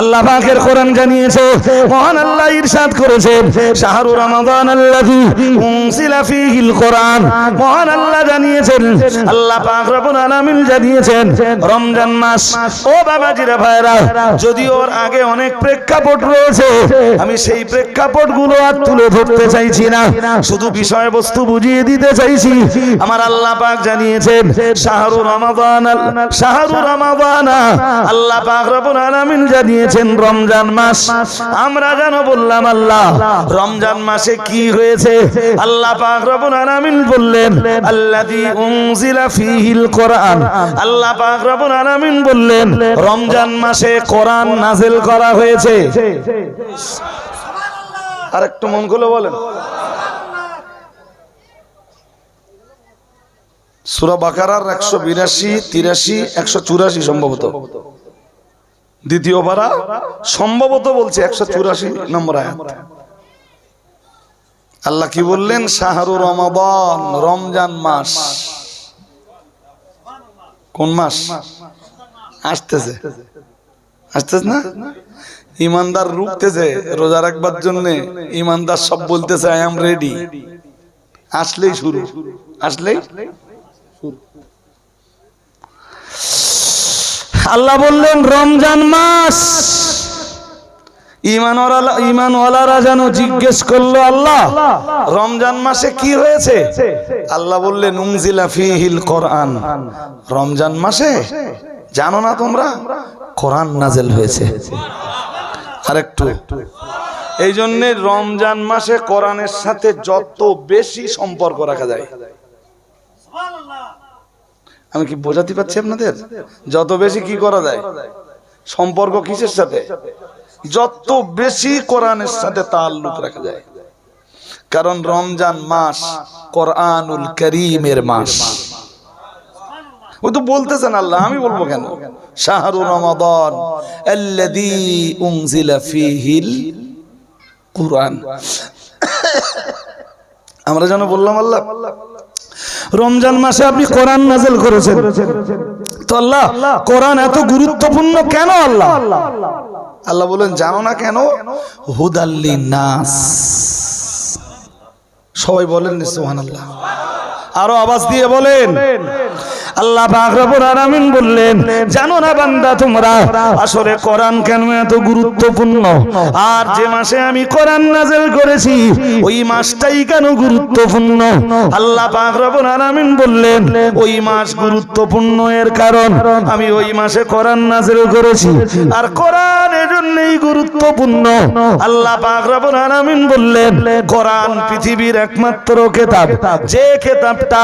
আল্লাহ পাকের কোরআন জানিয়েছে, মহান আল্লাহ ইরশাদ করেছেন শাহরু রমাদান আল্লাযী উনজিলা ফীহিল কোরআন। মহান আল্লাহ জানিয়েছেন, আল্লাহ পাক রব্বুল আলামিন জানিয়েছেন, রমজান মাস, ও বাবাজিরা ভাইরা যদি ওর আগে অনেক প্রেক্ষাপট রয়েছে, আমি সেই প্রেক্ষাপটগুলো আর তুলে ধরতে চাইছি না, শুধু বিষয়বস্তু বুঝিয়ে দিতে চাইছি। আমার আল্লাহ পাক জানিয়েছেন, শাহরু রমাদান শাহরু রমাদান, আল্লাহ পাক রব্বুল আলামিন জানিয়েছেন রমজান মাস। আমরা যেন বললাম, আল্লাহ, রমজান মাসে কি হয়েছে? আল্লাহ পাক রব্বুল আলামিন বললেন, আল্লাযী উনজিলা ফীহিল কোরআন। আল্লাহ পাক রব্বুল আলামিন বললেন, রমজান মাসে কোরআন নাযিল করা হয়েছে। আর একটু মন খুলে বলেন। সুরা বাকারার একশো বিরাশি, তিরাশি, একশো চুরাশি সম্ভবত। দ্বিতীয় পারা সম্ভবত বলছে একশো চুরাশি নম্বর আয়াত। আল্লাহ কি বললেন? শাহরু রমাদান, রমজান মাস। কোন মাস? আসতেছে। আসতেছে না? ইমানদার রুখতেছে, রোজা রাখবার জন্য ইমানদার সব বলতেছে আই এম রেডি আসলেই শুরু। আসলেই? আল্লাহ বললেন, রমজান মাস। ইমানওয়ালা ইমানওয়ালারা যেন জিজ্ঞেস করল, আল্লাহ, রমজান মাসে কি হয়েছে? আল্লাহ বললেন ফিহিল কোরআন। রমজান মাসে? জানো না তোমরা? কোরআন নাজেল হয়েছে। আরেকটু। এই জন্য রমজান মাসে কোরআনের সাথে যত বেশি সম্পর্ক রাখা যায়। আমি কি বোঝাতে পারছি আপনাদের? যত বেশি কি করা যায়, সম্পর্ক কিসের সাথে? যত বেশি কোরআনের সাথে তাল্লুক রাখা যায়। কারণ রমজান মাস কোরআনুল করিমের মাস। ও তো বলতেছেন আল্লাহ, আমি বলব কেন? শাহরু রমাদান আল্লাযী উনজিলা ফীহিল কুরআন। আমরা যেন বললাম, আল্লাহ রমজান মাসে আপনি কোরআন নাজেল করেছেন। তো আল্লাহ, কোরআন এত গুরুত্বপূর্ণ কেন আল্লাহ? আল্লাহ বলেন, জানো না কেন? হুদাল্লি নাস সবাই বলেন নিশ্চয় আরও আওয়াজ দিয়ে বলেন। আল্লাহ রব্বুল বললেন জানো না বান্দা তোমরা আসলে কোরআন কেন এত গুরুত্বপূর্ণ? আর যে মাসে আমি কোরআন নাযিল করেছি ওই মাসটাই কেন গুরুত্বপূর্ণ? আল্লাহ পাক রব্বুল আলামিন বললেন ওই মাস গুরুত্বপূর্ণ এর কারণ আমি ওই মাসে কোরআন নাযিল করেছি। আর কোরআন এজন্যই গুরুত্বপূর্ণ। আল্লাহ পাক রব্বুল আলামিন বললেন কোরআন পৃথিবীর একমাত্র কিতাব। যে কিতাবটা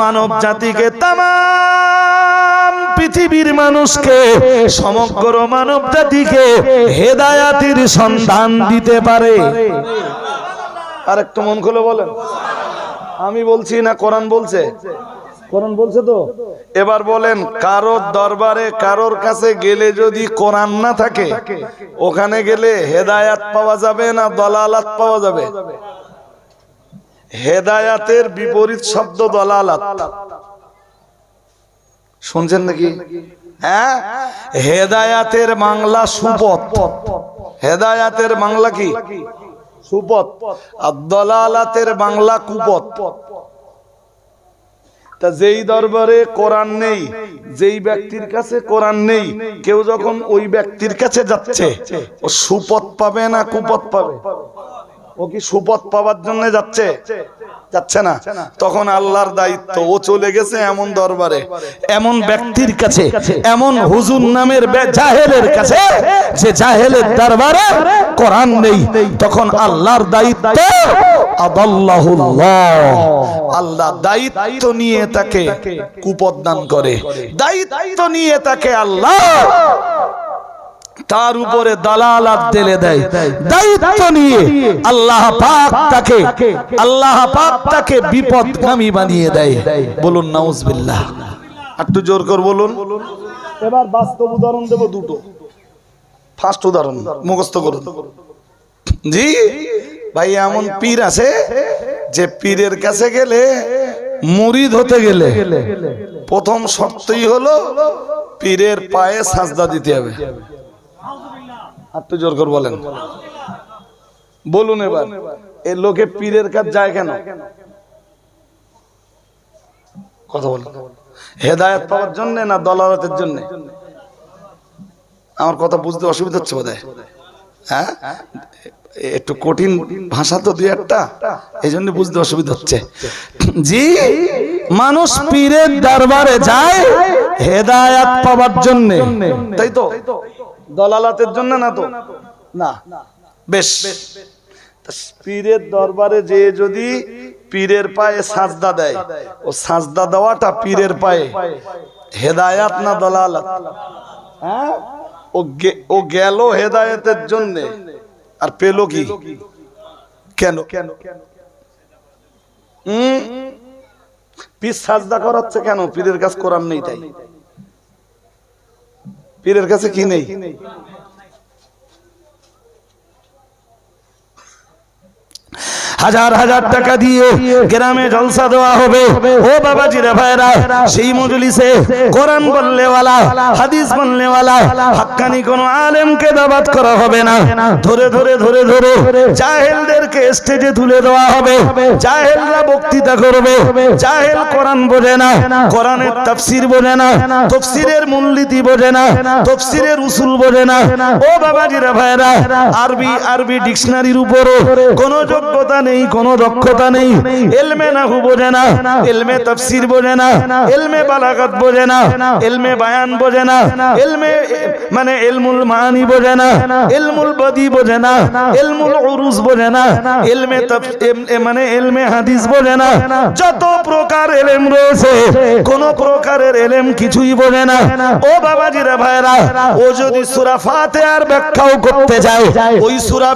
মানব জাতিকে তামাম পৃথিবীর মানুষকে সমগ্র মানব জাতিকে হেদায়াতির সন্ধান দিতে পারে। আর একটু মন খুলে বলেন। আমি বলছি না কোরআন বলছে? কোরআন বলছে তো? এবার বলেন কারোর দরবারে কারোর কাছে গেলে যদি কোরআন না থাকে ওখানে গেলে হেদায়াত পাওয়া যাবে না দলালাত পাওয়া যাবে? হেদায়াতের বিপরীত শব্দ দলালাত। শুনছেন নাকি? হ্যাঁ? হেদায়াতের বাংলা সুপথ। হেদায়াতের বাংলা কি? সুপথ। আর দলালাতের বাংলা কুপথ। তা যেই দরবারে কোরআন নেই, যেই ব্যক্তির কাছে কোরআন নেই, কেউ যখন ওই ব্যক্তির কাছে যাচ্ছে, ও সুপথ পাবে না কুপথ পাবে? ও কি সুপথ পাওয়ার জন্য যাচ্ছে? যাচ্ছে না। তখন আল্লাহর দায়িত্ব, ও চলে গেছে এমন দরবারে, এমন ব্যক্তির কাছে, এমন হুজুর নামের জাহেলের কাছে, যে জাহেলের দরবারে কোরআন নেই। তখন আল্লাহর দায়িত্ব আল্লাহ দায়িত্ব নিয়ে তাকে কুপদ দান করে। দায়িত্ব নিয়ে তাকে আল্লাহ তার উপরে দালালাত দিলে দেয়। দায়িত্ব নিয়ে আল্লাহ পাক তাকে আল্লাহ পাক তাকে বিপদগামী বানিয়ে দেয়। বলুন নাউজবিল্লাহ। একটু জোর কর বলুন। এবার বাস্তব উদাহরণ দেব দুটো। ফার্স্ট উদাহরণ মুখস্থ করুন। জি ভাই এমন পীর আছে যে পীরের কাছে গেলে মুরিদ হতে গেলে প্রথম শর্তই হলো পীরের পায়ে সাজদা দিতে হবে। আর জোর করে বলেন। বলুন এবার এই লোকে পীরের কাজ যায় কেন? কথা বলুন। হেদায়ত পাওয়ার জন্য না দলালতের জন্য? আমার কথা বুঝতে অসুবিধা হচ্ছে বোধ হ্যাঁ? একটু কঠিন ভাষা তো দুই একটা, এই জন্য বুঝতে অসুবিধা হচ্ছে। জি, মানুষ পীরের দরবারে যায় হেদায়াত পাওয়ার জন্য। তাই তো? দলালাতের জন্য না তো? না। বেশ। পীরের দরবারে যে যদি পীরের পায়ে সাজদা দেয়, ও সাজদা দেওয়াটা পীরের পায়ে। হেদায়াত না দলালাত? হ্যাঁ? ও গেল হেদায়েতের জন্য। আর পেল কি? কেন? হুম? পীর সাজদা করাচ্ছে কেন? পীরের কাছে কোরআন নেই তাই। পীরের কাছে কি নেই? হাজার হাজার টাকা দিয়ে গ্রামে জলসা দেওয়া হবে। ও বাবাজিরা ভাইরা, সেই মজলিসে কোরআন বললেওয়ালা, হাদিস বললেওয়ালা, হাক্কানি কোনো আলেমকে দাবাত করা হবে না। ধরে ধরে ধরে ধরে জাহেলদেরকে স্টেজে তুলে দেওয়া হবে। জাহেলরা বক্তৃতা করবে। জাহেল কোরআন বোঝে না, কোরআনের তাফসির বোঝে না, তফসিরের মূলনীতি বোঝে না, তফসিরের উসুল বোঝে না। ও বাবাজিরা ভাইরা, আরবি আরবি ডিকশনারির উপরও কোনো যোগ্যতা নেই, কোনো দক্ষতা নেই। এলমে নাহু বোঝে না, এলমে তাফসির বোঝে না, এলমে বালাগাত বোঝে না, এলমে বায়ান বোঝে না, এলমে মানে এলমুল মানি বোঝে না, এলমুল বদি বোঝে না, এলমুল উরুস বোঝে না, এলমে মানে এলমে হাদিস বোঝে না। যত প্রকার এলেম রয়েছে, কোন প্রকারের এলেম কিছুই বোঝে না। ও বাবাজিরা ভাইরা ও যদি সূরা ফাতিহার ব্যাখ্যাও করতে যায়, ওই সূরা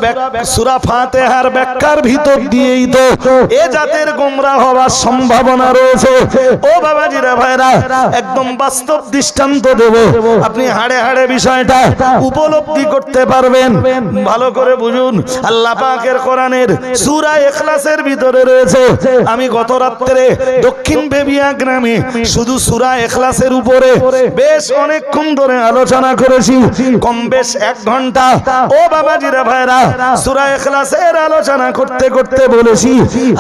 সূরা ফাতিহার ব্যাখ্যার ভিতর দিয়েই তো এ জাতের গোমরা হওয়ার সম্ভাবনা রয়েছে। ও বাবাজিরা ভাইরা, একদম বাস্তব দৃষ্টান্ত দেব। আপনি হাড়ে হাড়ে বিষয়টা উপলব্ধি করতে পারবেন। ভালো করে বুঝুন, আল্লাহ পাকের কোরআনের সূরা ইখলাসের ভিতরে রয়েছে। আমি গত রাত্রে দক্ষিণ বেবিয়া গ্রামে শুধু সূরা ইখলাসের উপরে বেশ অনেকক্ষণ ধরে আলোচনা করেছি। কম বেশ এক ঘণ্টা। ও বাবাজিরা ভাইরা, সূরা ইখলাসের আলোচনা করতে করতে বলেছি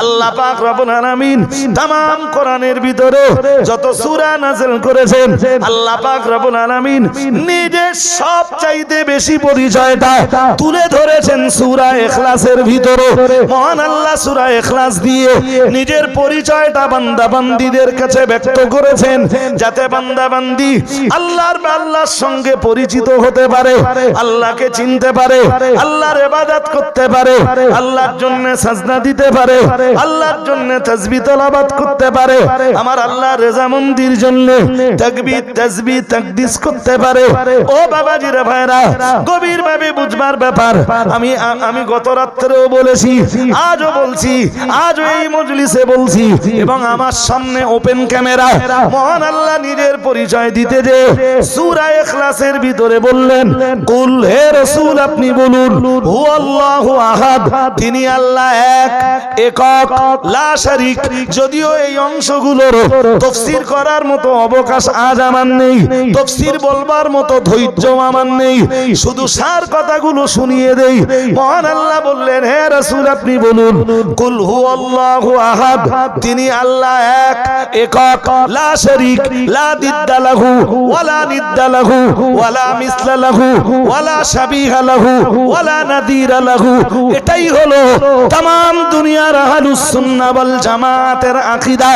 আল্লাহ পাক রব্বুল আলামিন तमाम কোরআনের ভিতরে যত সূরা নাযিল করেছেন আল্লাহ পাক রব্বুল আলামিন নিজে সব চাইতে বেশি পরিচয়টা তুলে ধরেছেন সূরা ইখলাসের ভিতরে মহান আল্লাহ সূরা ইখলাস দিয়ে নিজের পরিচয়টা বান্দা বান্দীদের কাছে ব্যক্ত করেছেন যাতে বান্দা বান্দি আল্লাহর বা আল্লাহর সঙ্গে পরিচিত হতে পারে আল্লাহকে চিনতে পারে আল্লাহর ইবাদত করতে পারে আল্লাহর জন্য সাজদা দিতে পারে আল্লাহর জন্য তাসবিহ তেলাওয়াত করতে পারে আমার আল্লাহ রেজামন্দির জন্য তাকবীর তাসবিহ তাকদিস করতে পারে। ও বাবাজিরা ভাইরা গভীর ভাবে বুঝবার ব্যাপার আমি আমি গত রাত্রেও বলেছি আজও বলছি আজও এই মজলিসে বলছি এবং আমার সামনে ওপেন ক্যামেরা মহান আল্লাহ নিজের পরিচয় দিতে যে সূরা ইখলাসের ভিতরে বললেন কুল হে রাসূল আপনি বলুন হু আল্লাহু আহাদ তিনি আল্লাহ এক একক, লা শারিক। যদিও এই অংশগুলোর তফসির করার মতো অবকাশ আজ আমার নেই, তফসির বলবার মতো ধৈর্য আমার নেই। শুধু সার কথাগুলো শুনিয়ে দেই। মহান আল্লাহ বললেন, হে রাসূল, আপনি বলুন, কুল হু আল্লাহু আহাদ? তিনি আল্লাহ এক, একক, লা শারিক, লা দিদ্দা লাহু, ওয়ালা নিদ্দা লাহু, ওয়ালা মিসলা লাহু, ওয়ালা শাবিহা লাহু, ওয়ালা নাদিরা লাহু। এটাই হলো তাম দুনিয়ার আহলুস সুন্নাহ ওয়াল জামাতের আকীদা,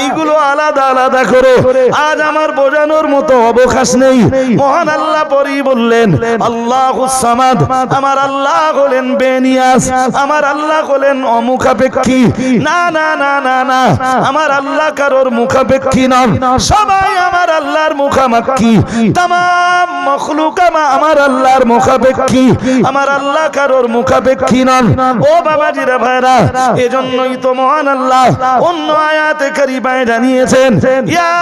এইগুলো আলাদা আলাদা করে। আজ আমার বোঝানোর মতো অবকাশ নেই। মহান আল্লাহ পরই বললেন আল্লাহুস সামাদ, আমার আল্লাহ হলেন বেনিয়াস আমার আল্লাহ হলেন অমুখাপেক্ষী। না না না না না, আমার আল্লাহ কারোর মুখাপেক্ষী নন। সবাই আমার আল্লাহর মুখামাক্ষী। তাম মখলুক আমার আল্লাহর মুখাপেক্ষী। আমার আল্লাহ কারোর মুখাপেক্ষী নন। ও বাবাজিরা ভাইরা এজন্যই তো মহান আল্লাহ অন্য আয়াতে কারিমায় জানিয়েছেন ইয়া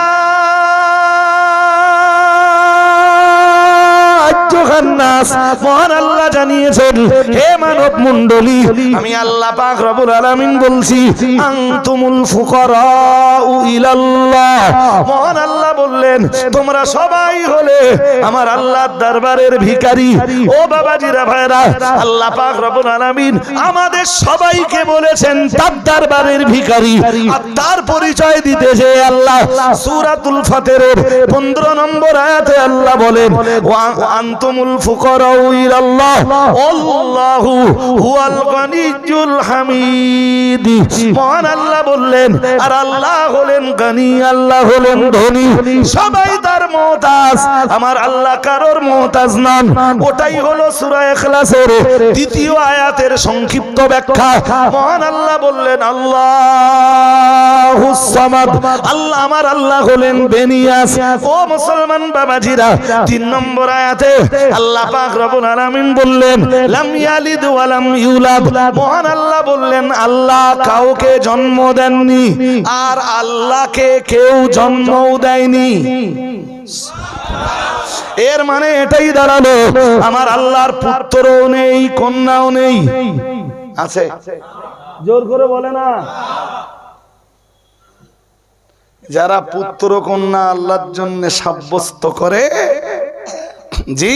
আইয়ুহান মহান আল্লাহ জানিয়েছেন, হে মানব মণ্ডলী, আমি আল্লাহ পাক রব্বুল আলামিন বলছি, আনতুমুল ফুকারাউ ইলাল্লাহ। মহান আল্লাহ বললেন, তোমরা সবাই হলে আমার আল্লাহর দরবারের ভিখারি। ও বাবাজিরা ভাইরা, আল্লাহ পাক রব্বুল আলামিন আমাদের সবাইকে বলেছেন, তার দরবারের ভিখারি। আর তার পরিচয় দিতে যে আল্লাহ সূরাতুল ফাতিরের 15 নম্বর আয়াতে আল্লাহ বলেন, ওয়া আনতুমুল ফুকারাউ ইলাল্লাহ। আল্লাহু হুয়াল হামিদ। মহান আল্লাহ বললেন, আর আল্লাহ হলেন গনি, আল্লাহ হলেন ধনী। সবাই তার মুহতাজ। আমার আল্লাহ কারোর মুহতাজ নন। ওটাই হলো সূরা ইখলাসের দ্বিতীয় আয়াতের সংক্ষিপ্ত ব্যাখ্যা। মহান আল্লাহ বললেন আল্লাহুস সামাদ। আল্লাহ আমার আল্লাহ হলেন বেনিয়াস। ও মুসলমান বাবাজিরা, তিন নম্বর আয়াতে আল্লাহ পাক রব্বুল আলামিন বললেন লাম ইয়ালিদ ওয়া লাম ইউলাদ। মহান আল্লাহ বললেন আল্লাহ কাউকে জন্ম দেননি আর আল্লাহকে কেউ জন্মও দেয়নি। এর মানে এটাই দাঁড়াল আমার আল্লাহর পুত্রও নেই কন্যাও নেই। আছে? জোর করে বলে না। যারা পুত্র কন্যা আল্লাহর জন্য সাব্যস্ত করে জি,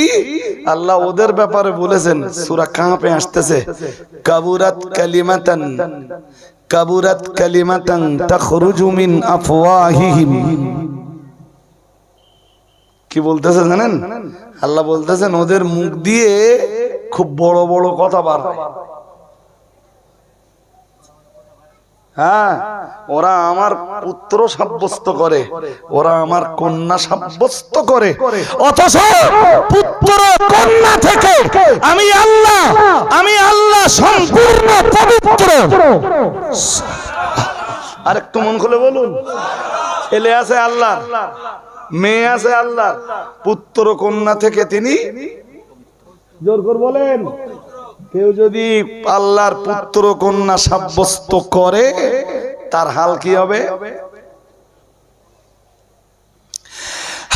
আল্লাহ ওদের ব্যাপারে বলেছেন, সুরা কাঁপে আসতেছে, কাবুরাত কালিমাতান কাবুরাত কালিমাতান তাখরুজু মিন আফওয়াহিহিম কি বলতেছে জানেন আল্লাহ বলতেছেন, ওদের মুখ দিয়ে খুব বড় বড় কথা বার হয়। হ্যাঁ ওরা আমার পুত্র সাব্যস্ত করে, ওরা আমার কন্যা সাব্যস্ত করে। অথচ পুত্র কন্যা থেকে আমি আল্লাহ আমি আল্লাহ সম্পূর্ণ পবিত্র। আর একটু মন খুলে বলুন। ছেলে আছে আল্লাহ মেয়ে আছে আল্লাহ পুত্র কন্যা থেকে তিনি জোর করে বলেন। কেউ যদি আল্লাহর পুত্র কন্যা সাব্যস্ত করে তার হাল কি হবে?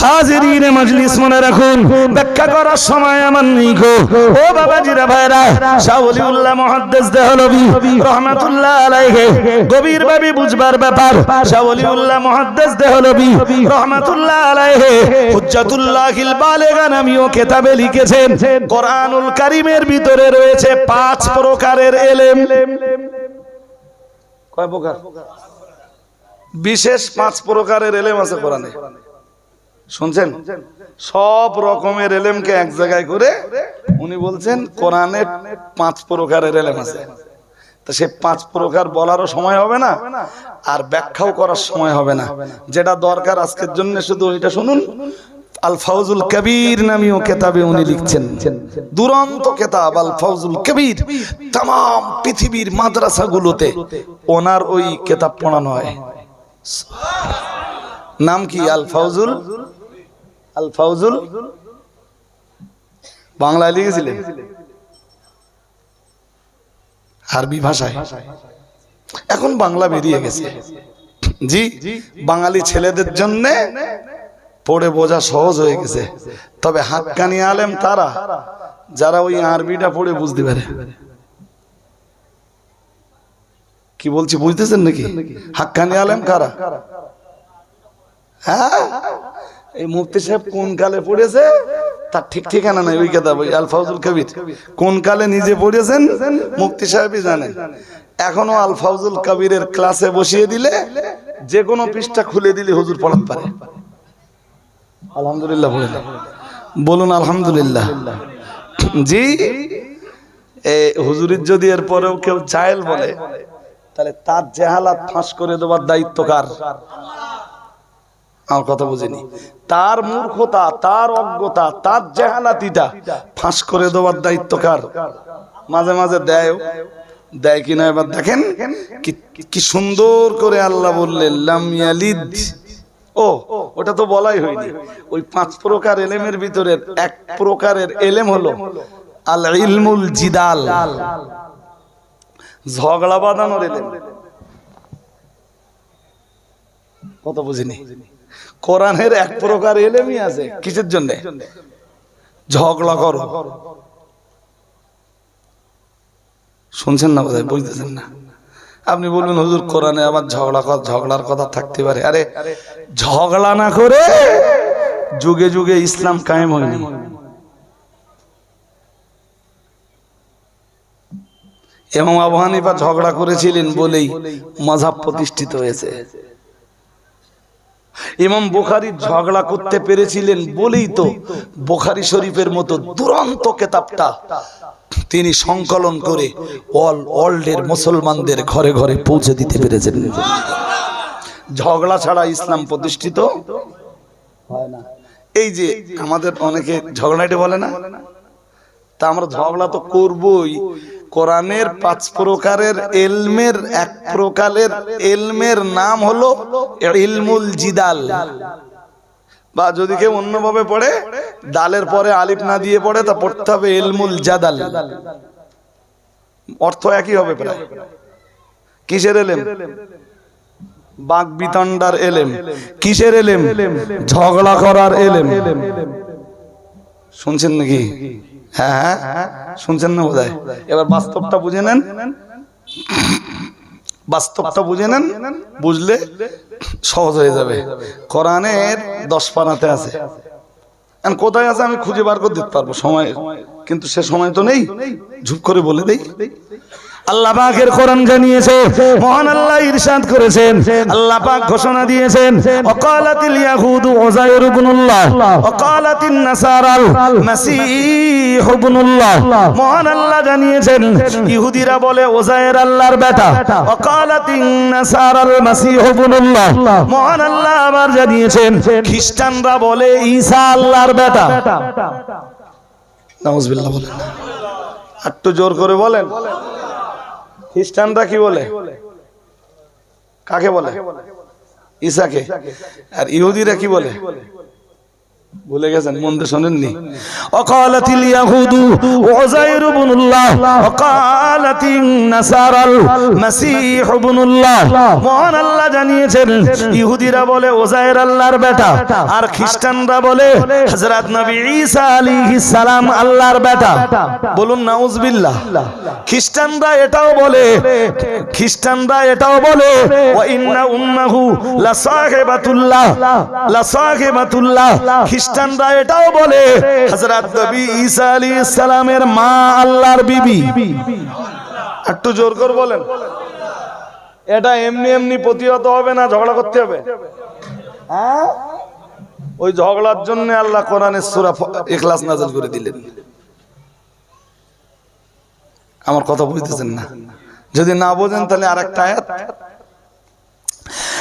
হাজিরিনে মজলিস মনে রাখুন। ব্যাখ্যা করার সময় আমার নেই গো। ও বাবাজিরা ভাইরা শাহলিউল্লাহ মুহাদ্দিস দেহলবি রহমাতুল্লাহ আলাইহি গভীর ভাবে বুঝবার ব্যাপার। শাহলিউল্লাহ মুহাদ্দিস দেহলবি রহমাতুল্লাহ আলাইহি হুজ্জাতুল্লাহিল বালিগা নামীয় কিতাবে লিখেছেন কোরআনুল কারীমের ভিতরে রয়েছে পাঁচ প্রকারের এলেম। কয় প্রকার? বিশেষ পাঁচ প্রকারের এলেম আছে কোরআনে। শুনছেন? সব রকমের এলেমকে এক জায়গায় করে উনি বলছেন, কোরআনে পাঁচ প্রকারের এলেম আছে। সে পাঁচ প্রকার বলারও সময় হবে না, আর ব্যাখ্যাও করার সময় হবে না। যেটা দরকার আজকের জন্য শুধু ওইটা শুনুন। আল ফাউজুল কবির নামীয় কেতাবে উনি লিখছেন, দুরন্ত কেতাব আল ফাউজুল কবির তাম পৃথিবীর মাদ্রাসাগুলোতে ওনার ওই কেতাব পড়ানো হয় নাম কি? আল ফাউজুল আল ফাউজুল বাংলায় লিখেছিলেন? আরবি ভাষায়? এখন বাংলা বেরিয়ে গেছে। জি বাঙালি ছেলেদের জন্য পড়ে বোঝা সহজ হয়ে গেছে। তবে হাক্কানি আলেম তারা যারা ওই আরবিটা পড়ে বুঝতে পারে। কি বলছি বুঝতেছেন নাকি? হাক্কানি আলেম কারা? হ্যাঁ? এই মুফতি সাহেব কোন কালে পড়েছে? তার ঠিক ঠিকানা নাই, ওই কেতাব, ওই আলফাউজুল কবির কোন কালে নিজে পড়েছেন? মুফতি সাহেবই জানেন এখনও আলফাউজুল কবিরের ক্লাসে বসিয়ে দিলে যে কোনো পৃষ্ঠা খুলে দিলে হুজুর পড়াতে পারে। আলহামদুলিল্লাহ বলুন বলুন, আলহামদুলিল্লাহ। জি, এ হুজুরির যদি এরপরেও কেউ চাইল বলে, তাহলে তার জেহালাত ফাঁস করে দেওয়ার দায়িত্ব কার? আমার কথা বুঝিনি। তার মূর্খতা, তার অজ্ঞতা, তার জেহালাতিটা ফাঁস করে দেওয়ার দায়িত্ব কার? মাঝে মাঝে দেয় দেয় কিনা এবার দেখেন কি- সুন্দর করে আল্লাহ বললেন ও, ওটা তো বলাই হয়নি। ওই পাঁচ প্রকার এলেমের ভিতরে এক প্রকারের এলেম হলো আল ইলমুল জিদাল। ঝগড়া বাঁধানোর এলেম। কত বুঝিনি? কোরআনের এক প্রকার এলেমই আছে। কিসের জন্য? ঝগড়া করো। শুনছেন না বোধহয়? বুঝতেছেন না? আপনি বলবেন, হুজুর, কোরআনে আবার ঝগড়া ঝগড়ার কথা থাকতে পারে। আরে, ঝগড়া না করে যুগে যুগে ইসলাম কায়েম হয়নি। এবং আবু হানিফা ঝগড়া করেছিলেন বলেই মজাব প্রতিষ্ঠিত হয়েছে। ইমাম বুখারি ঝগড়া করতে পেরেছিলেন বলেই তো বুখারি শরীফের মতো দুরন্ত কেতাবটা তিনি সংকলন করে অল ওয়ার্ল্ডের মুসলমানদের ঘরে ঘরে পৌঁছে দিতে পেরেছেন। ঝগড়া ছাড়া ইসলাম প্রতিষ্ঠিত হয় না। এই যে আমাদের অনেকে ঝগড়াটি বলে না? তা আমরা ঝগড়া তো করবই। কোরআনের পাঁচ প্রকারের এলমের এক প্রকারের এলমের নাম হলো ইলমুল জিদাল। বা যদি কেউ অন্যভাবে পড়ে দালের পরে আলিফ না দিয়ে পড়ে তা পড়তে হবে এলমুল জাদাল। অর্থ একই হবে প্রায়। কিসের এলেম? বাক বিতণ্ডার এলেম। কিসের এলেম? ঝগড়া করার এলেম। শুনছেন নাকি? হ্যাঁ হ্যাঁ। শুনছেন না বোধহয়? এবার বাস্তবটা বুঝে নেন। বাস্তবটা বুঝে নেন। বুঝলে সহজ হয়ে যাবে। কোরআনের দশ পানাতে আছে। কোথায় আছে আমি খুঁজে বার করে দিতে পারব। সময় কিন্তু সে সময় তো নেই। ঝুপ করে বলে দেই। আল্লাহ পাকের কোরআন জানিয়েছে মহান আল্লাহ ইরশাদ করেছেন আল্লাহ পাক ঘোষণা দিয়েছেন ওয়াকালাতিল ইয়াহুদু উযাইর ইবনুল্লাহ ওয়াকালাতিন নাসারাল মাসীহ ইবনুল্লাহ মহান আল্লাহ জানিয়েছেন ইহুদিরা বলে ওযাইর আল্লাহর বেটা ওয়াকালাতিন নাসারাল মাসীহ ইবনুল্লাহ মহান আল্লাহ আবার জানিয়েছেন খ্রিস্টানরা বলে ঈসা আল্লাহর বেটা। নাউজুবিল্লাহ বলেন একটু জোর করে বলেন। খ্রিস্টানরা কি বলে? কাকে বলে? ঈশাকে। আর ইহুদিরা কি বলে? ভুলে গেছেন, মন দিয়ে শোনেননি? অকালাতিল ইয়াহুদু উযাইর ইবনুল্লাহ, অকালাতিন নাসারাল মাসীহ ইবনুল্লাহ। মহান আল্লাহ জানিয়েছেন, ইহুদিরা বলে উযাইর আল্লাহর বেটা, আর খ্রিস্টানরা বলে হযরত নবী ঈসা আলাইহিস সালাম আল্লাহর বেটা। বলুন, নাউজুবিল্লাহ। খ্রিস্টানরা এটাও বলে, খ্রিস্টানরা এটাও বলে, ওয়া ইন্না উম্মাহু লাসাহিবাতুল্লাহ লাসাহিবাতুল্লাহ খ্রিস্টানরা এটাও বলে, হযরত নবী ঈসা আলাইহিস সালামের মা আল্লাহর বিবি। একটু জোর করে বলেন। এটা এমনি এমনি প্রতিহত হবে না ঝগড়া করতে হবে? হ্যাঁ? ওই ঝগড়ার জন্য আল্লাহ কোরআনের সূরা ইখলাস নাযিল করে দিলেন। আমার কথা বুঝতেছেন না? যদি না বোঝেন তাহলে আরেকটা আয়াত।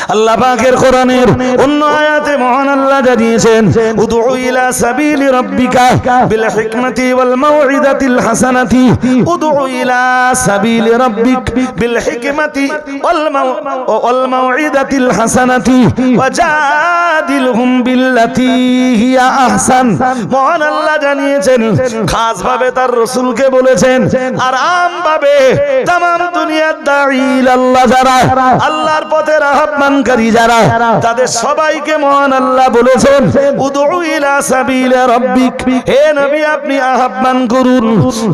আল্লাহ পাকের কোরআনের অন্য আয়াতে মহান আল্লাহ জানিয়েছেন, উদউ ইলা সাবিলি রাব্বিকা বিল হিকমাতি ওয়াল মাউইদাতিল হাসানাতি, উদউ ইলা সাবিলি রাব্বিক বিল হিকমাতি ওয়াল মাউ- ওয়াল মাউইদাতিল হাসানাতি ওয়াজাদিলহুম বিল্লাতি হিয়া আহসান। মহান আল্লাহ জানিয়েছেন খাস ভাবে তার রাসূলকে বলেছেন, আর আম ভাবে তামাম দুনিয়ার দাঈ আল্লাহ যারা আল্লাহর পথের আহ্বানকারী যারা, তাদের সবাইকে মহান আল্লাহ বলেছেন, উদউ ইলা সাবিল রাব্বিক। হে নবী, আপনি আহ্বান করুন,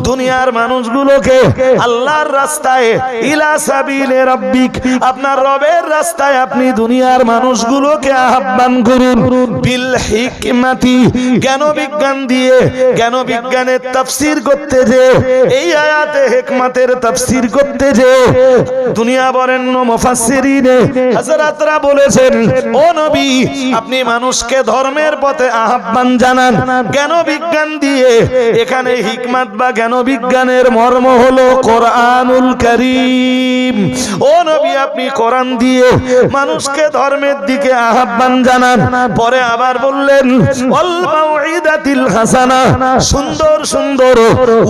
দুনিয়ার মানুষগুলোকে আল্লাহর রাস্তায় ইলা সাবিল রাব্বিক, আপনার রবের রাস্তায় আপনি দুনিয়ার মানুষগুলোকে আহ্বান করুন। বিল হিকমাতি, জ্ঞান বিজ্ঞান দিয়ে, জ্ঞান বিজ্ঞানের তাফসীর করতে যে, এই আয়াতে হিকমতের তাফসীর করতে যে, দুনিয়া বরেণ্য মুফাসসিরিনে হযরতরা বলেছেন, ও নবী, আপনি মানুষকে ধর্মের পথে আহ্বান জানান। জ্ঞান বিজ্ঞান দিয়ে এখানে হিকমত বা জ্ঞান বিজ্ঞানের মর্ম হলো কোরআনুল করিম। ও নবী, আপনি কোরআন দিয়ে মানুষকে ধর্মের দিকে আহ্বান জানান। পরে আবার বললেন হাসানা, সুন্দর সুন্দর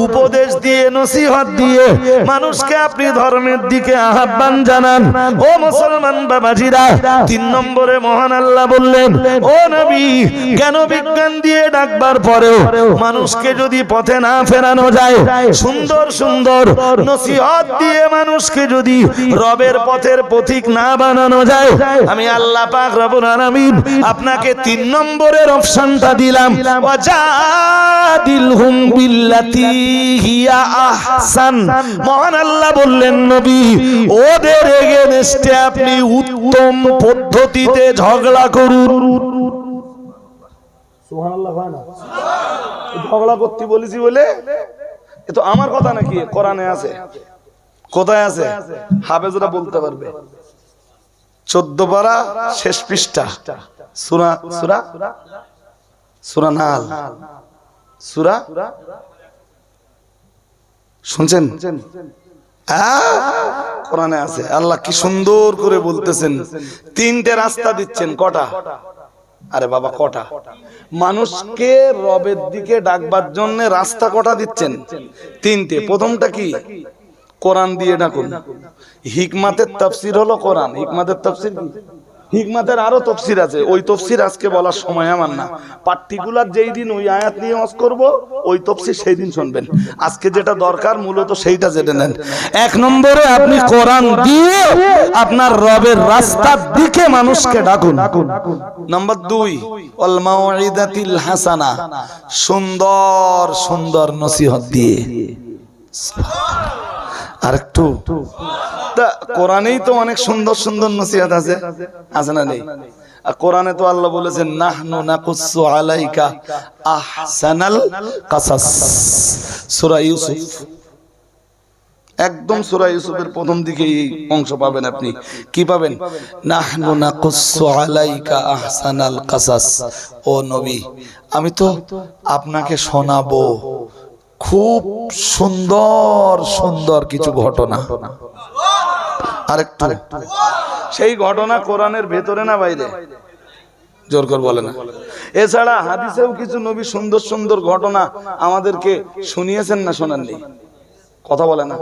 উপদেশ দিয়ে, নসিহত দিয়ে মানুষকে আপনি ধর্মের দিকে আহ্বান জানান। ও মুসলমান বাবাজি ভাইরা তিন নম্বরে মহান আল্লাহ বললেন ও নবী কেন বিজ্ঞান দিয়ে ডাকবার পরেও মানুষকে যদি পথে না ফেরানো যায় সুন্দর সুন্দর নসিহত দিয়ে মানুষকে যদি রবের পথের পথিক না বানানো যায় আমি আল্লাহ পাক রব্বুল আলামিন আপনাকে তিন নম্বরের অপশনটা দিলাম ওয়াজাদিলহুম বিল্লাতি হিয়া আহসান। মহান আল্লাহ বললেন নবী ওদের এগেনস্টে আপনি উত্তম পদ্ধতিতে ঝগড়া করুন। ঝগড়া করতে বলেছি বলে? এ তো আমার কথা নাকি? কোরআনে আছে। কোথায় আছে? হাফেজরা বলতে পারবে। চোদ্দ পারা, শেষ পৃষ্ঠা। সুরা সুরা? সুরা নাল। সুরা? শুনছেন? কোরআনে আছে। আল্লাহ কি সুন্দর করে বলতেছেন, তিনটে রাস্তা দিচ্ছেন, কটা? আরে বাবা, কটা? মানুষকে রবের দিকে ডাকবার জন্য রাস্তা কটা দিচ্ছেন? তিনটে। প্রথমটা কি? কোরআন দিয়ে ডাকুন। হিকমাতের তফসির হলো কোরআন। হিকমাতের তফসির কি? হিকমাতের আরও তফসির আছে। ওই তফসির আজকে বলার সময় আমার না। পার্টিকুলার যেই দিন ওই আয়াত নিয়ে ওয়াজ করব, ওই তফসির সেই দিন শুনবেন। আজকে যেটা দরকার মূলত সেইটা জেনে নেন। এক নম্বরে আপনি কোরআন দিয়ে আপনার রবের রাস্তার দিকে মানুষকে ডাকুন। নাম্বার দুই অল মাউইদাতিল হাসানা, সুন্দর সুন্দর নসিহত দিয়ে। আর একটু তা কোরআনেই তো অনেক সুন্দর সুন্দর নসিহত আছে। আছে না নেই? কোরআনে তো আল্লাহ বলেছেন নাহনু নাকুসু আলাইকা আহসানাল কাসাস। সূরা ইউসুফ। একদম সূরা ইউসুফের প্রথম দিকে এই অংশ পাবেন আপনি। কি পাবেন? নাহনু নাকুসু আলাইকা আহসানাল কাসাস। ও নবী, আমি তো আপনাকে শোনাবো। খুব সুন্দর সুন্দর কিছু ঘটনা। আরেকটু। সেই ঘটনা কোরআনের ভেতরে না বাইরে? জোর করে বলে না। এছাড়া হাদিসেও কিছু নবী সুন্দর সুন্দর ঘটনা আমাদেরকে শুনিয়েছেন না শোনাননি? কথা বলে না।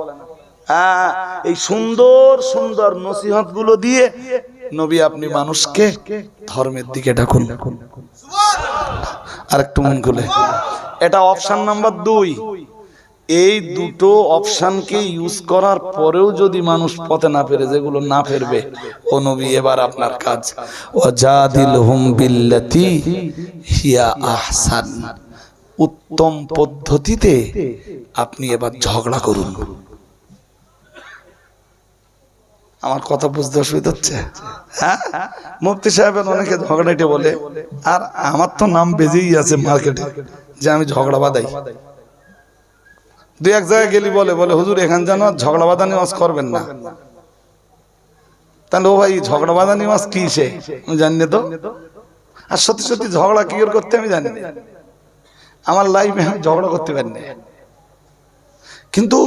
হ্যাঁ এই সুন্দর সুন্দর নসিহতগুলো দিয়ে নবী আপনি মানুষকে ধর্মের দিকে ডাকুন। আর একটু মন খুলে। এটা অপশন নাম্বার দুই। এই দুটো অপশনকে ইউজ করার পরেও যদি মানুষ পথে না ফেরে, যেগুলো না ফেরবে, ও নবী, এবার আপনার কাজ। ওয়াজাদিল হুম বিল্লাতি হিয়া আহসান। উত্তম পদ্ধতিতে আপনি এবার ঝগড়া করুন। আমার কথা বুঝতে অসুবিধা হচ্ছে? হ্যাঁ? মুফতি সাহেবের অনেকে ঝগড়াইটে বলে, আর আমার তো নাম বেজেই আছে মার্কেটে যে আমি ঝগড়া বাদাই দুই এক জায়গায় গেলি বলে বলে, হুজুর, এখান যেন ঝগড়া বাদা নিওয়াজ করবেন না। তাহলে, ও ভাই, ঝগড়া বাদা নিওয়াজ কি সে? আমি জানি তো। আর সত্যি সত্যি ঝগড়া কি করতে আমি জানি আমার লাইফে আমি ঝগড়া করতে পারি না। কিন্তু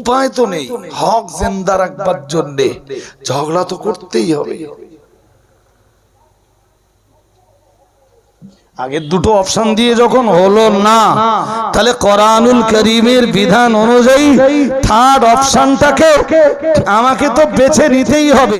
উপায় তো নেই। হক জেন্দা রাখবার জন্যে ঝগড়া তো করতেই হবে। আগের দুটো অপশন দিয়ে যখন হলো না, তাহলে কোরআনুল করিমের বিধান অনুযায়ী থার্ড অপশনটাকে আমাকে তো বেছে নিতেই হবে।